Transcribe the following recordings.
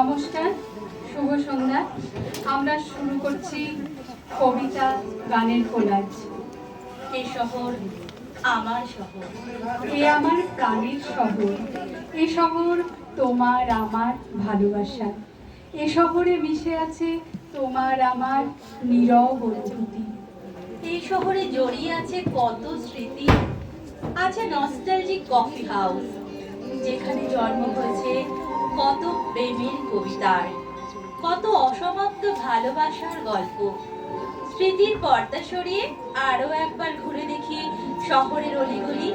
নমস্কার, শুভ সন্ধ্যা। আমরা শুরু করছি কবিতা গানের কোলাজ। এ শহর আমার শহর, এ আমার প্রাণের শহর, এ শহর তোমার আমার ভালোবাসা, এ শহরে মিশে আছে তোমার আমার নীরব অনুভূতি। এই শহরে জড়িয়ে আছে কত স্মৃতি, আছে নস্টালজিক কফি হাউস যেখানে জন্ম হয়েছে কত প্রেমের কবিতার, কত অসমাপ্ত ভালোবাসার গল্প। স্মৃতির পর্দা সরিয়ে আরও একবার ঘুরে দেখি শহরের অলিগলি।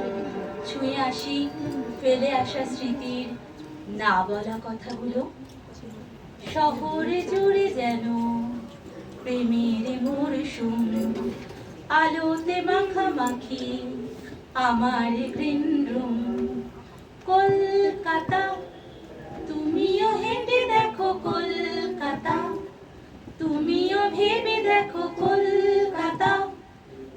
ছুঁয়ে আসি ফেলে আসা স্মৃতির না বলা কথাগুলো। শহরে জুড়ে যেন প্রেমের মরশুম আলোতে মাখামাখি আমার গ্রিন রুম কলকাতা। তুমিও হেঁটে দেখো কলকাতা। তুমিও ভেবে দেখো কলকাতা।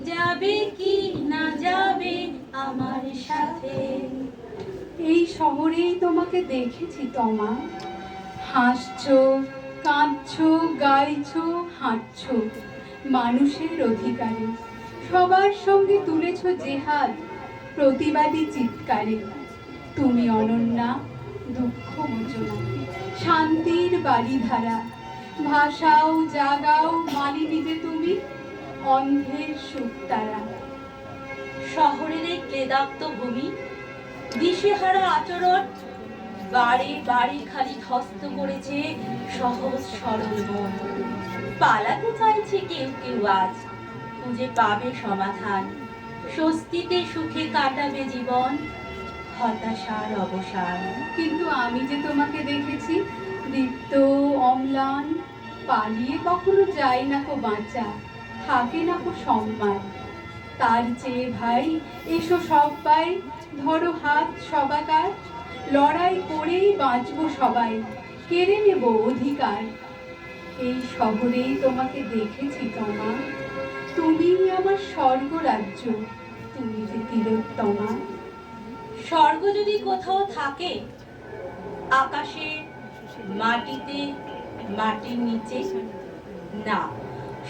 যাবে কি না যাবে আমার সাথে। এই শহরেই তোমাকে দেখেছি, তোমা। হাসছো, কাঁদছো, গাইছো, হাঁটছো, মানুষের অধিকারে। সবার সঙ্গে তুলেছ জেহাদ, প্রতিবাদী চিৎকারে। তুমি অনন্যা, দুঃখ মোচনা শান্তির বাড়িধারা ভাষাও, জাগাও মালিনীতে তুমি, অন্ধের সুখ তারা শহরের এই ক্লেদাক্ত ভূমি, দিশেহারা আচরণ, বাড়ি বাড়ি খালি হস্ত করেছে সহজ সরল মন। পালাতে চাইছে কেউ কেউ আজ, খুঁজে পাবে সমাধান। স্বস্তিতে সুখে কাটাবে জীবন হতাশার অবসান। কিন্তু আমি যে তোমাকে দেখেছি, দীপ্ত, অম্লান, পালিয়ে কখনো যাই না কো বাঁচা, থাকে না কো সম্মান তার চেয়ে ভাই, এসো সবাই ধরো হাত সবাকার, লড়াই করেই বাঁচবো সবাই, কেড়ে নেব অধিকার। এই শহরেই তোমাকে দেখেছি, তোমা। তুমি আমার স্বর্গরাজ্য, তুমি যে তিলোত্তমা। স্বর্গ যদি কোথাও থাকে, আকাশে, মাটিতে, মাটির নিচে, না,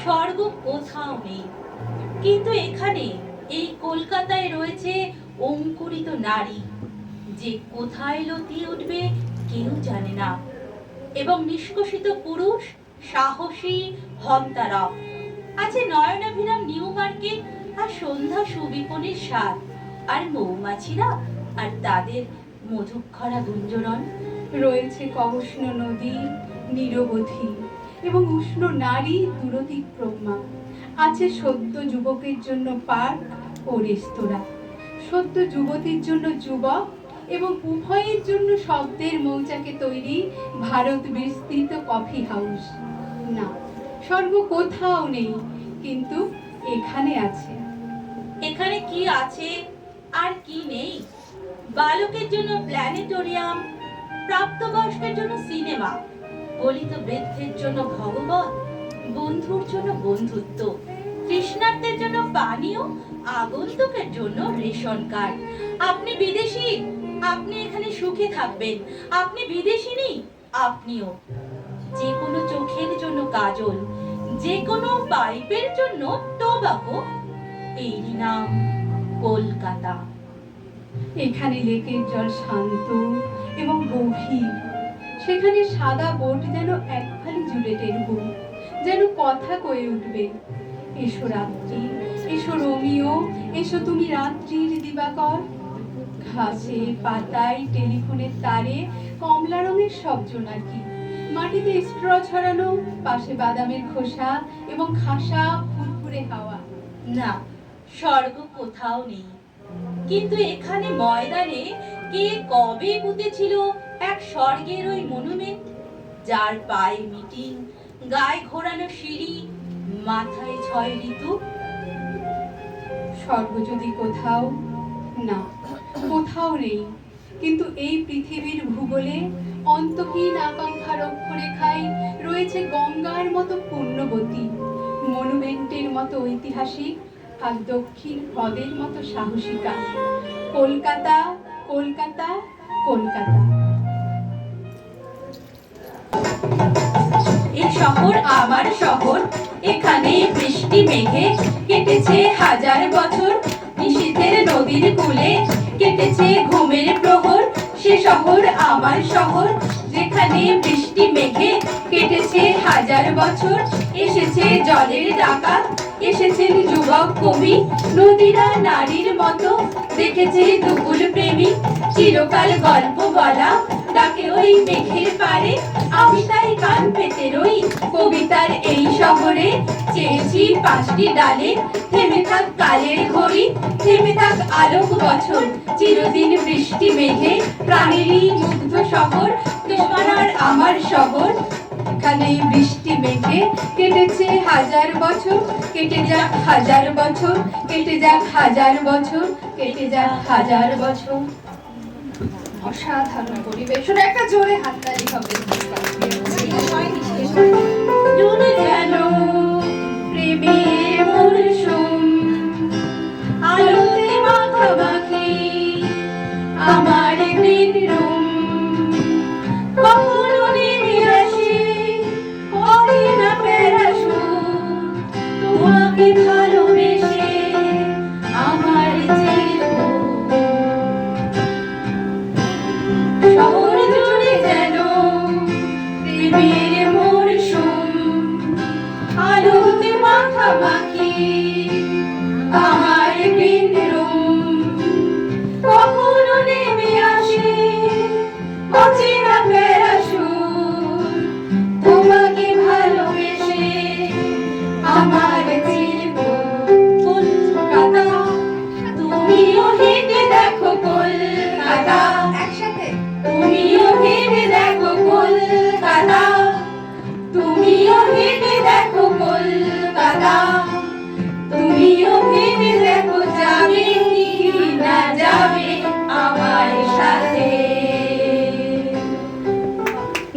স্বর্গ কোথাও নেই। কিন্তু এখানে, এই কলকাতায় রয়েছে অঙ্কুরিত নারী। যে কোথায় লতিয়ে উঠবে, কেউ জানে না। এবং নিষ্কষিত পুরুষ, সাহসী হন্তারক আছে নয়নাভিরাম, নিউ মার্কেট, আর সন্ধ্যা সুবিপনের স্বাদ। আর মৌমাছিরা আর তাদের মধুক্ষরা গুঞ্জরণ রয়েছে কবষ্ণ নদী, নিরবধি এবং উষ্ণ নারী দূরতিক্রমা। আছে সদ্য যুবকের জন্য পার্ক ও রেস্তোরাঁ। সদ্য যুবতীর জন্য যুবক এবং উভয়ের জন্য শব্দের মৌচাকে তৈরি ভারত বিস্তৃত কফি হাউস। না, স্বর্গ কোথাও নেই, কিন্তু এখানে আছে। এখানে কি আছে আর কি নেই? বালকের জন্য প্ল্যানেটোরিয়াম, প্রাপ্তবয়স্কের জন্য সিনেমা গলিত বৃদ্ধের জন্য ভগবত, বন্ধুর জন্য বন্ধুত্ব তৃষ্ণার্তের জন্য পানীয়, আগন্তুকের জন্য রেশন কার্ড। আপনি বিদেশি, আপনি এখানে সুখে থাকবেন। আপনি বিদেশি নেই আপনিও। যে কোনো চোখের জন্য কাজল যে কোনো পাইপের জন্য টোবাকো এই নাম কলকাতা। এখানে লেকের জল শান্ত এবং গভীর। সেখানে সাদা বোট যেন এক ফালি জুলেটের বুক যেন কথা কয়ে উঠবে। এসো রাত্রি, এসো রোমিও, এসো তুমি রাত্রির দিবাকর। ঘাসে পাতায় টেলিফোনের তারে কমলা রঙের সব জোনাকি মাটিতে স্ট্র ছড়ানো, পাশে বাদামের খোসা এবং খাসা ফুরফুরে হাওয়া। না, স্বর্গ কোথাও নেই। কিন্তু এখানে ময়দানে কে কবে পুঁতেছিল এক স্বর্গের ওই মনুমেন্ট? যার পায়ে মিটিং, গায়ে ঘোরানো সিঁড়ি, মাথায় ছয় ঋতু? স্বর্গ যদি কোথাও, না, কোথাও নেই। কিন্তু এই পৃথিবীর ভূগোলে অন্তহীন আকাঙ্ক্ষার অক্ষরেখায় রয়েছে গঙ্গার মতো পূর্ণবতী মনুমেন্টের মতো ঐতিহাসিক আর দক্ষিণ হ্রদের মতো সাহসিকা। কলকাতা কলকাতা কলকাতা। শহর আমার শহর, এখানে বৃষ্টি মেঘে কেটেছে হাজার বছর। নিশীথের নদীর কূলে কেটেছে ঘুমের প্রহর সে শহর, আমার শহর, যেখানে বৃষ্টি মেঘে কেটেছে হাজার বছর। এসেছে জলের ডাকা, এসেছেন যুবক কবি, নদীরা নারীর মতো। দেখেছে দুকুল প্রেমী, চিরকাল গল্প বলা, ডাকে ওই মেঘের পারে। আমি তাই কান পেতে রই কবিতার এই শহরে। চেয়েছি পাঁচটি ডালে, থেমে থাক কালের ঘড়ি, থেমে থাক আলোক বছর। চিরদিন বৃষ্টি মেঘে প্রাণেরই মুগ্ধ শহর তোমার আর আমার শহর। এখানে বৃষ্টি মেঘে কেটেছে হাজার বছর কেটে যাক হাজার বছর কেটে যাক হাজার বছর কেটে যাক হাজার বছর। অসাধারণ পরিবেশ। ওটা একটা জোরে হাততালি হবে। জুড়ে যেন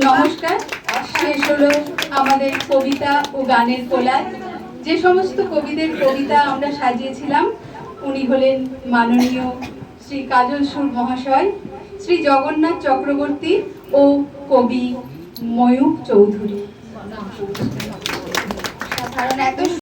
নমস্কার, শেষ হলো আমাদের কবিতা ও গানের কোলাজ যে সমস্ত কবিদের কবিতা আমরা সাজিয়েছিলাম, উনি হলেন মাননীয় শ্রী কাজল সুর মহাশয়, শ্রী জগন্নাথ চক্রবর্তী ও কবি ময়ূক চৌধুরী। সাধারণ এত